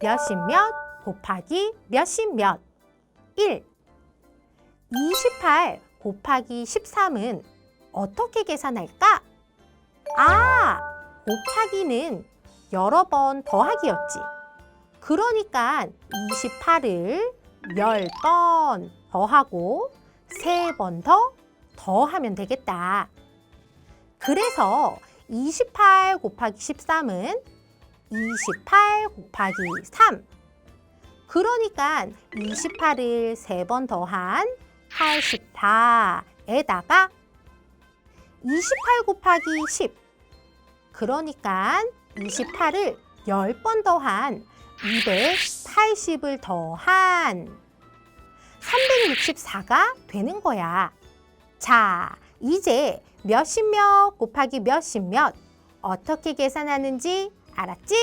몇십 몇 곱하기 몇십 몇 1. 28 곱하기 13은 어떻게 계산할까? 아, 곱하기는 여러 번 더하기였지. 그러니까 28을 10번 더하고 3번 더 더하면 되겠다. 그래서 28 곱하기 13은 28 곱하기 3. 그러니까 28을 3번 더한 84에다가 28 곱하기 10. 그러니까 28을 10번 더한 280을 더한 364가 되는 거야. 자, 이제 몇십 몇 곱하기 몇십 몇 어떻게 계산하는지 알았지?